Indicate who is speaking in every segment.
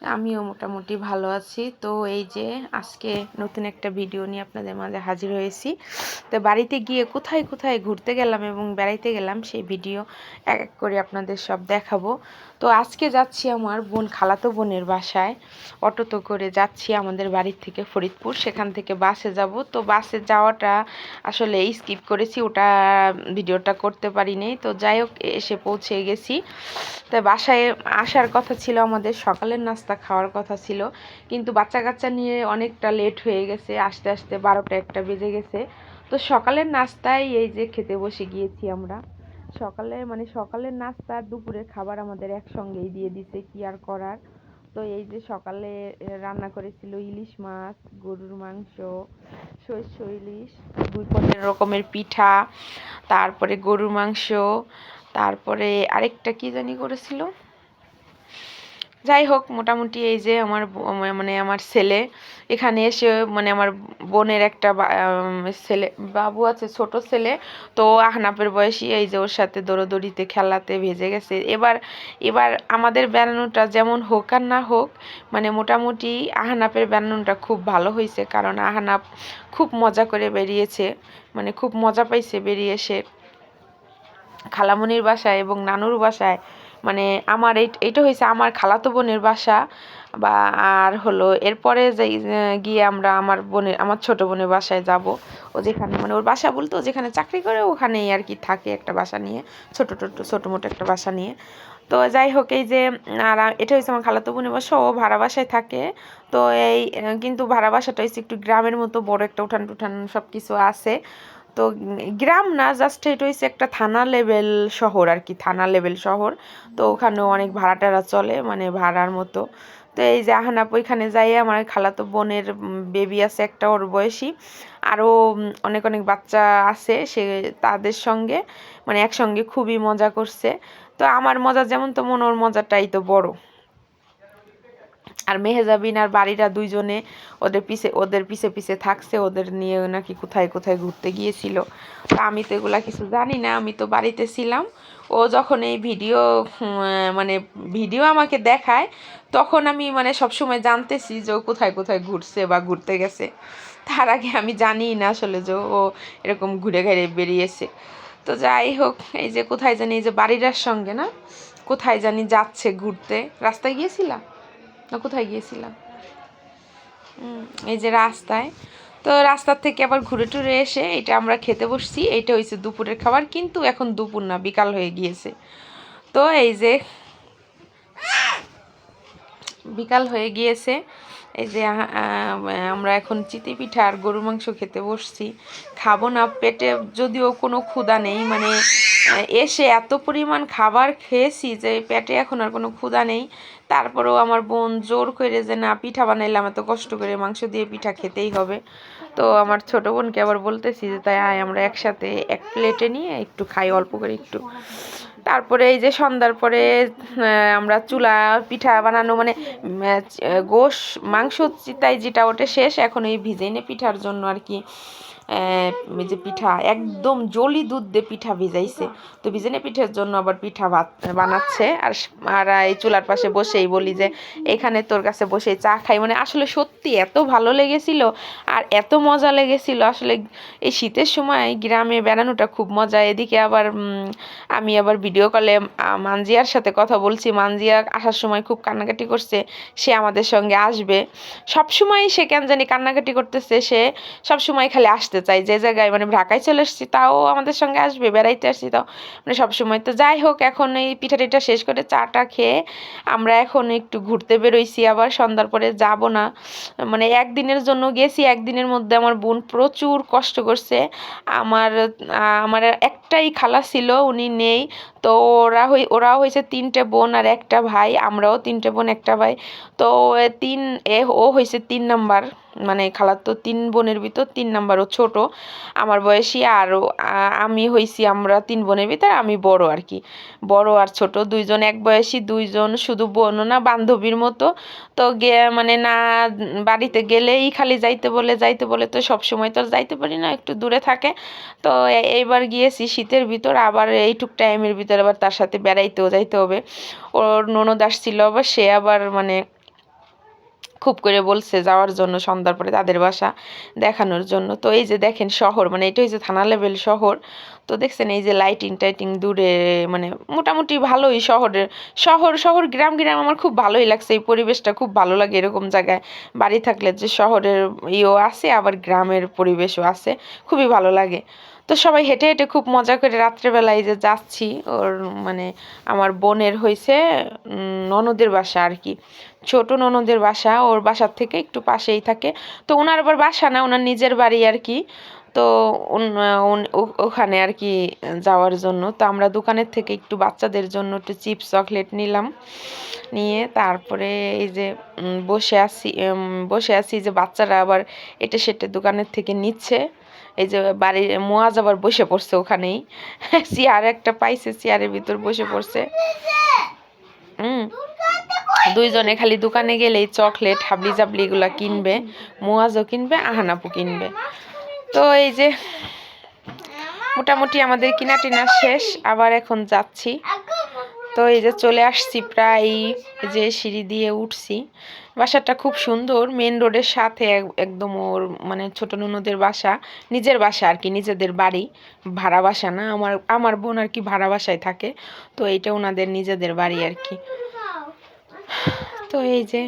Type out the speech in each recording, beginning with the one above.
Speaker 1: আমিও মোটামুটি ভালো আছি। তো এই যে আজকে নতুন একটা ভিডিও নিয়ে আপনাদের মাঝে হাজির হয়েছি। তো বাড়িতে গিয়ে কোথায় কোথায় ঘুরতে গেলাম এবং বেড়াইতে গেলাম সেই ভিডিও এক এক করে আপনাদের সব দেখাবো। তো আজকে যাচ্ছি আমার বোন খালাতো বোনের বাসায়। অটোতে করে যাচ্ছি আমাদের বাড়ির থেকে ফরিদপুর। সেখান থেকে বাসে যাব। তো বাসে যাওয়াটা আসলে স্কিপ করেছি। ওটা ভিডিওটা করতে পারিনি। তো যাই হোক, এসে পৌঁছে গেছি। তো বাসায় আসার কথা ছিল আমাদের সকালের নাস্তা খাওয়ার কথা ছিল। কিন্তু বাচ্চা কাচ্চা নিয়ে অনেকটা লেট হয়ে গেছে, আস্তে আস্তে বারোটা একটা বেজে গেছে। তো সকালের নাস্তায় এই যে খেতে বসে গিয়েছি আমরা। সকালে মানে সকালের নাস্তা, দুপুরের খাবার আমাদের একসঙ্গেই দিয়ে দিছে, কি আর করার? তো এই যে সকালে রান্না করেছিল ইলিশ মাছ, গরুর মাংস, সর্ষ ইলিশ, দুই পনেরো রকমের পিঠা, তারপরে গরুর মাংস, তারপরে আরেকটা কি জানি করেছিল? যাই হোক, মোটামুটি এই যে আমার মানে আমার ছেলে, এখানে এসে মানে আমার বোনের একটা ছেলে, বাবু আছে, ছোট ছেলে, তো আহনাপের বয়সী, এই যে ওর সাথে দৌড়োদৌড়িতে খেলাতে ভেজে গেছে। এবার এবার আমাদের বেড়ানোটা যেমন হোক আর না হোক মানে মোটামুটি আহনাপের বেড়ানোটা খুব ভালো হয়েছে কারণ আহনাপ খুব মজা করে বেরিয়েছে মানে খুব মজা পাইছে বেরিয়ে এসে। খালামণির বাসায় এবং নানুর বাসায় মানে আমার এই এইটা হয়েছে আমার খালাতো বোনের বাসা বা আর হলো এরপরে যাই গিয়ে আমরা আমার বোনের, আমার ছোট বোনের বাসায় যাব। ও যেখানে মানে ওর বাসা বলতো যেখানে চাকরি করে ওখানেই আর কি থাকে একটা বাসা নিয়ে, ছোটো ছোটো ছোটো মোটো একটা বাসা নিয়ে। তো যাই হোক, এই যে, আর এটা হয়েছে আমার খালাতো বোনের বাসা, ও ভাড়া বাসায় থাকে। তো এই কিন্তু ভাড়া বাসাটা হচ্ছে একটু গ্রামের মতো, বড় একটা উঠান টুঠান সব কিছু আছে। তো গ্রাম না জাস্ট এটা হয়েছে একটা থানা লেভেল শহর আর কি থানা লেভেল শহর। তো ওখানেও অনেক ভাড়া টাড়া চলে মানে ভাড়ার মতো। তো এই যে আহানাপ ওইখানে যাই আমার খালাতো বোনের বেবি আছে, একটা ওর বয়সী। আরও অনেক অনেক বাচ্চা আছে, সে তাদের সঙ্গে মানে একসঙ্গে খুবই মজা করছে। তো আমার মজা যেমন তো মনে ওর মজাটাই তো বড়। আর মেহেজাবিন আর বাড়িরা দুইজনে ওদের পিছে ওদের পিছে পিছে থাকছে, ওদের নিয়ে নাকি কোথায় কোথায় ঘুরতে গিয়েছিল। তা আমি তো এগুলা কিছু জানি না, আমি তো বাড়িতে ছিলাম। ও যখন এই ভিডিও মানে ভিডিও আমাকে দেখায়, তখন আমি মানে সবসময় জানতেছি যে ও কোথায় কোথায় ঘুরছে বা ঘুরতে গেছে। তার আগে আমি জানি না আসলে যে ও এরকম ঘুরে ঘুরে বেরিয়েছে। তো যাই হোক, এই যে কোথায় জানি, এই যে বাড়িরার সঙ্গে না, কোথায় জানি যাচ্ছে ঘুরতে। রাস্তায় গিয়েছিলাম না, কোথায় গিয়েছিলাম? এই যে রাস্তায়। তো রাস্তার থেকে আবার ঘুরে টুরে এসে এটা আমরা খেতে বসছি এটা হয়েছে দুপুরের খাবার, কিন্তু এখন দুপুর না, বিকাল হয়ে গিয়েছে। তো এই যে বিকাল হয়ে গিয়েছে। এই যে আমরা এখন চিতি পিঠা আর গরু মাংস খেতে বসছি। খাব না, পেটে যদিও কোনো ক্ষুধা নেই মানে এসে এত পরিমাণ খাবার খেয়েছি যে পেটে এখন আর কোনো ক্ষুধা নেই। তারপরেও আমার বোন জোর করে যে, না, পিঠা বানাইলাম, এত কষ্ট করে মাংস দিয়ে পিঠা খেতেই হবে। তো আমার ছোট বোনকে আবার বলতেছি যে, তাই আয়, আমরা একসাথে এক প্লেটে নিয়ে একটু খাই, অল্প করে একটু। তারপরে এই যে সন্ধ্যার পরে আমরা চুলা, পিঠা বানানো মানে গোশ, মাংস, চিতাই যেটা ওটা শেষ, এখন এই ভিজেনে পিঠার জন্য আর কি। যে পিঠা, একদম জলি দুধ দিয়ে পিঠা ভিজাইছে। তো ভিজেনে পিঠার জন্য আবার পিঠা ভাত বানাচ্ছে। আর আর এই চুলার পাশে বসেই বলি যে, এখানে তোর কাছে বসে চা খাই। মানে আসলে সত্যি এত ভালো লেগেছিল আর এত মজা লেগেছিল। আসলে এই শীতের সময় গ্রামে বেড়ানোটা খুব মজা। এদিকে আবার আমি আবার ভিডিও কলে মানজিয়ার সাথে কথা বলছি। মানজিয়া আসার সময় খুব কান্নাকাটি করছে। সে আমাদের সঙ্গে আসবে। সব সময় সে কেন জানি কান্নাকাটি করতেছে। সে সব সময় খালি আসতে চাই, যে জায়গায় মানে ঢাকায় চলে এসেছি তাও আমাদের সঙ্গে আসবে, বেড়াইতে আসছি তাও মানে সবসময় তো যাই হোক, এখন এই পিঠা টিঠা শেষ করে চাটা খেয়ে আমরা এখন একটু ঘুরতে বেরোইছি, আবার সন্ধ্যার পরে যাব না। মানে একদিনের জন্য গেছি, একদিনের মধ্যে আমার বোন প্রচুর কষ্ট করছে। আমার আমার একটাই খালা ছিল, উনি নেই। তো ওরা হই, ওরাও হয়েছে তিনটে বোন আর একটা ভাই, আমরাও তিনটে বোন, একটা ভাই। তো তিন, এ, ও হয়েছে তিন নাম্বার মানে খালার তো তিন বোনের ভিতর তিন নাম্বার, ও ছোট। আমার বয়সী আর আমি হইছি আমরা তিন বোনের ভিতর, আমি বড় আর কি। বড় আর ছোট, দুইজন এক বয়সী, দুইজন শুধু বোন, না বান্ধবীর মতো। তো গে মানে না, বাড়িতে গেলেই খালি যাইতে বলে যাইতে বলে তো সব সময় তো যাইতে পারি না, একটু দূরে থাকে। তো এইবার গিয়েছি শীতের ভিতর, আবার এইটুক টাইমের ভিতর তো আবার তার সাথে বেড়াইতেও যাইতে হবে। ওর ননদ আসছিল, আবার সে আবার মানে খুব করে বলছে যাওয়ার জন্য সন্ধ্যার পরে তাদের বাসা দেখানোর জন্য। তো এই যে দেখেন শহর মানে এটা হচ্ছে থানা লেভেল শহর। তো দেখছেন এই যে লাইটিং টাইটিং দূরে মানে মোটামুটি ভালোই শহরের, শহর শহর গ্রাম গ্রাম আমার খুব ভালোই লাগছে। এই পরিবেশটা খুব ভালো লাগে এরকম জায়গায়। বাড়ি থাকলে যে শহরের ইয়েও আছে, আবার গ্রামের পরিবেশও আছে। খুবই ভালো লাগে। তো সবাই হেঁটে হেঁটে খুব মজা করে রাত্রেবেলায় যে যাচ্ছি, ওর মানে আমার বোনের হয়েছে ননদের বাসা আর কি। ছোট ননদের বাসা, ওর বাসার থেকে একটু পাশেই থাকে। তো ওনার আবার বাসা না, ওনার নিজের বাড়ি আর কি। তো ওখানে আর কি যাওয়ার জন্য। তো আমরা দোকানের থেকে একটু বাচ্চাদের জন্য একটু চিপস, চকলেট নিলাম। নিয়ে তারপরে এই যে বসে আছি বসে আছি যে বাচ্চারা আবার এটা সেটা দোকানের থেকে নিচ্ছে। এই যে বাড়ির মোয়াজ আবার বসে পড়ছে ওখানেই। চেয়ার একটা পাইছে চেয়ারের ভিতর বসে পড়ছে। হুম। দুইজনে খালি দোকানে গেলেই চকলেট হাবলি জাবলি এগুলো কিনবে, মোয়াজও কিনবে, আহানাপু কিনবে। তো এই যে মোটামুটি আমাদের কিনা টিনা শেষ, আবার এখন যাচ্ছি। তো এই যে চলে আসছি প্রায় যে সিঁড়ি দিয়ে উঠছি। বাসাটা খুব সুন্দর মেন রোডের সাথে একদম ওর মানে ছোট নুনদের বাসা, নিজের বাসা আর কি, নিজেদের বাড়ি। ভাড়া বাসা না, আমার আমার বোন আর কি ভাড়া বাসায় থাকে। তো এইটা ওনাদের নিজেদের বাড়ি আর কি। তো এই যে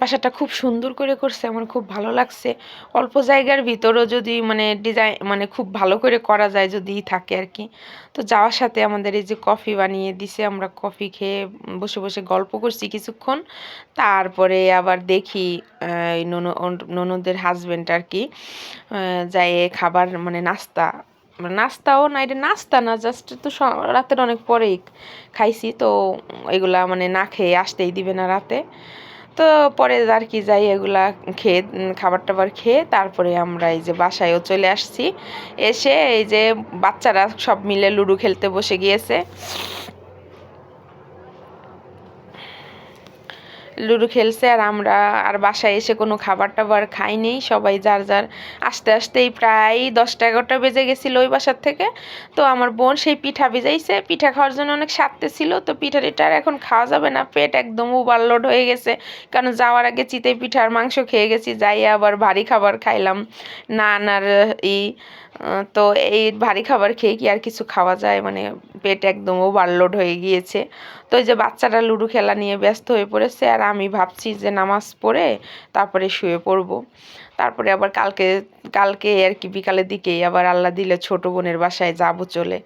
Speaker 1: বাসাটা খুব সুন্দর করে করছে, আমার খুব ভালো লাগছে। অল্প জায়গার ভিতরেও যদি মানে ডিজাইন মানে খুব ভালো করে করা যায় যদি থাকে আর কি। তো যাওয়ার সাথে আমাদের এই যে কফি বানিয়ে দিছে, আমরা কফি খেয়ে বসে বসে গল্প করছি কিছুক্ষণ। তারপরে আবার দেখি ননদের হাজব্যান্ড আর কি যায় খাবার মানে নাস্তা নাস্তাও না, এটা নাস্তা না জাস্ট তো রাতের অনেক পরেই খাইছি। তো এগুলা মানে না খেয়ে আসতেই দিবে না রাতে। তো পরে আর কি যাই এগুলা খেয়ে খাবার টাবার খেয়ে তারপরে আমরা এই যে বাসায়ও চলে আসছি। এসে এই যে বাচ্চারা সব মিলে লুডো খেলতে বসে গিয়েছে। লুডো খেলছে আর আমরা আর বাসায় এসে কোনো খাবার টাবার খাইনি। সবাই যার যার। আস্তে, আস্তেই প্রায় দশটা, এগারোটা বেজে গেছিল ওই বাসার থেকে। তো আমার বোন সেই পিঠা ভিজাইছে। পিঠা খাওয়ার জন্য অনেক সারতে ছিল। তো পিঠা টিঠার এখন খাওয়া যাবে না। পেট একদম ওভারলোড হয়ে গেছে। কারণ যাওয়ার আগে চিতে পিঠার মাংস খেয়ে গেছি। যাই আবার ভারী খাবার খাইলাম। নান আর ই তো এই ভারী খাবার খেয়ে কি আর কিছু খাওয়া যায়? মানে পেট একদম ওভারলোড হয়ে গিয়েছে। তো এই যে বাচ্চাটা লুডো খেলা নিয়ে ব্যস্ত হয়ে পড়েছে, আর আমি ভাবছি যে নামাজ পড়ে তারপরে শুয়ে পড়ব। তারপরে আবার কালকে কালকে আর কি বিকালের দিকেই আবার আল্লাহ দিলে ছোট বোনের বাসায় যাব চলে।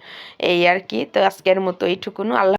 Speaker 1: এই আর কি, তো আজকের মতো এইটুকুনো। আল্লাহ